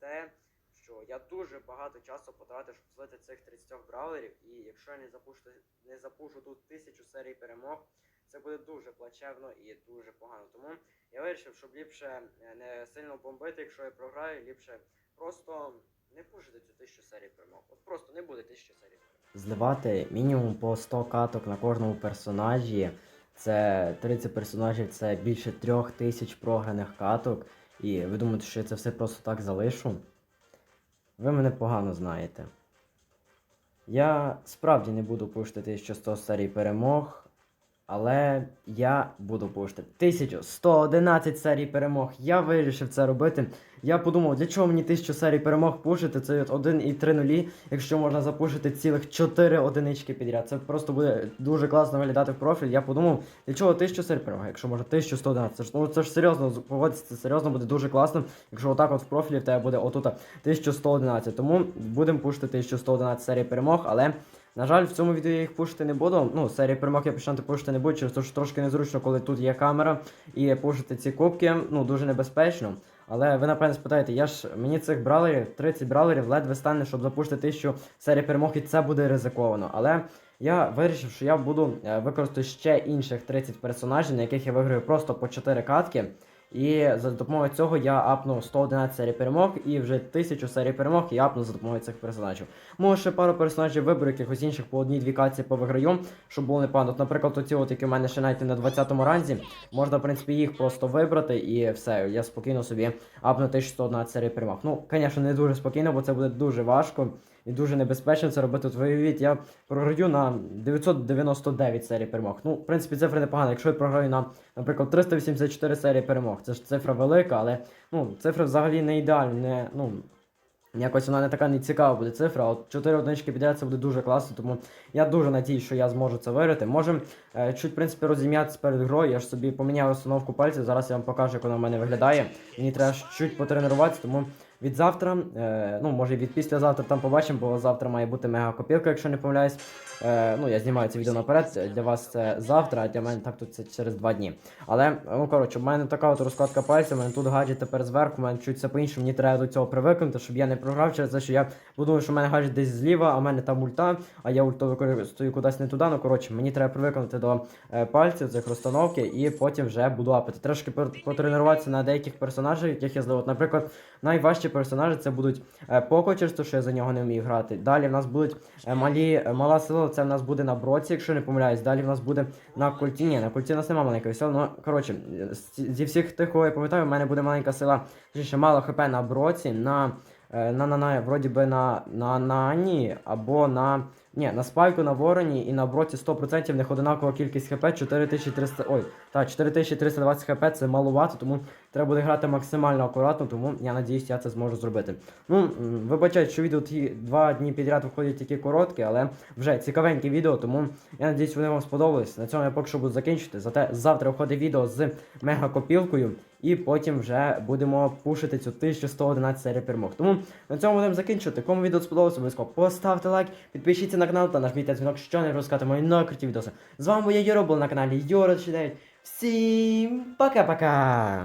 те, що я дуже багато часу потратив, щоб злити цих 30 браулерів, і якщо я не запушу, не запушу тут тисячу серій перемог, це буде дуже плачевно і дуже погано. Тому я вирішив, щоб ліпше е, не сильно бомбити, якщо я програю, ліпше просто не пушити цю тисячу серій перемог. От просто не буде тисячі серій перемог. Зливати мінімум по 100 каток на кожному персонажі. Це 30 персонажів, це більше трьох тисяч програних каток. І ви думаєте, що я це все просто так залишу? Ви мене погано знаєте. Я справді не буду пушити 1100 серій перемог, але я буду пушити 1111 серій перемог. Я вирішив це робити. Я подумав, для чого мені 1000 серій перемог пушити? Це от 1 і 3 нулі, якщо можна запушити цілих 4 одинички підряд. Це просто буде дуже класно виглядати в профіль. Я подумав, для чого 1000 серій перемог, якщо можна 1111. Це ж, ну, це ж серйозно, погодьтеся, це серйозно буде дуже класно, якщо отак от в профілі в тебе буде отут 1111. Тому будемо пушити 1111 серій перемог, але. На жаль, в цьому відео я їх пушити не буду. Ну, серії перемог я починати пушити не буду, через те, що трошки незручно, коли тут є камера, і пушити ці кубки, ну, дуже небезпечно. Але ви напевно спитаєте, я ж мені цих бралерів, 30 бралерів ледве стане, щоб запушити 1000 серій перемог, і це буде ризиковано. Але я вирішив, що я буду е, використати ще інших 30 персонажів, на яких я виграю просто по 4 катки. І за допомогою цього я апну 111 серій перемог і вже 1000 серій перемог я апну за допомогою цих персонажів. Може ще пару персонажів виберу, якихось інших по одній-дві каці повиграю, щоб було непогано. От, наприклад, оці от, які в мене ще навіть на 20-му ранзі, можна, в принципі, їх просто вибрати і все. Я спокійно собі апну 1111 серій перемог. Ну, звісно, не дуже спокійно, бо це буде дуже важко і дуже небезпечно це робити. От виявіть, я програю на 999 серій перемог. Ну, в принципі, цифри непогані. Якщо я програю на, наприклад, 384 серії перемог, це ж цифра велика, але ну, цифра взагалі не ідеальна, не, ну, Якось вона не така не цікава буде цифра. От 4 одинички підряд це буде дуже класно, тому я дуже надіюсь, що я зможу це виграти. Можемо е, чуть в принципі розім'ятися перед грою. Я ж собі поміняв установку пальців. Зараз я вам покажу, як вона в мене виглядає. Мені треба чуть потренуватися, тому від завтра, е, ну може від післязавтра там побачимо, бо завтра має бути мега копілка, якщо не помиляюсь. Е, ну я знімаю це відео наперед. Для вас це завтра, а для мене так тут це через два дні. Але ну коротше, в мене така от розкладка пальців, у мене тут гаджет тепер зверху, у мене чуть все по-іншому, мені треба до цього привикнути, щоб я не програв через те, що я подумав, що в мене гаджет десь зліва, а в мене там ульта, а я ульту використовую кудись не туди. Ну коротше, мені треба привикнути до е, пальців, цих розстановки, і потім вже буду апити. Трошки потренуватися на деяких персонажах, яких я злив. Наприклад, найважчі персонажі це будуть покочер, Поко, через те, що я за нього не вмію грати. Далі в нас будуть е, малі, е, мала сила, це в нас буде на броці, якщо не помиляюсь. Далі в нас буде на культі. Ні, на культі у нас немає маленької сили. Ну, коротше, зі всіх тих, кого я пам'ятаю, в мене буде маленька сила, точніше, мало хп на броці, на. Е, На, на, на, вроді би на, на, на або на. Ні, на спайку, на вороні і на броці 100% в них одинакова кількість хп 4300. Ой, так, 4320 хп це малувато, тому треба буде грати максимально акуратно, тому я надіюсь, я це зможу зробити. Ну, вибачайте, що відео ті два дні підряд виходять тільки короткі, але вже цікавеньке відео, тому я надіюсь, вони вам сподобались. На цьому я поки що буду закінчити. Зате завтра виходить відео з мегакопілкою, і потім вже будемо пушити цю 1111 серію перемог. Тому на цьому будемо закінчувати. Кому відео сподобалося, обов'язково поставте лайк, підпишіться на канал та нажміть дзвінок, що не розказати мої нові відоси. З вами я Юро, був на каналі Юро 9. Всім пока-пока!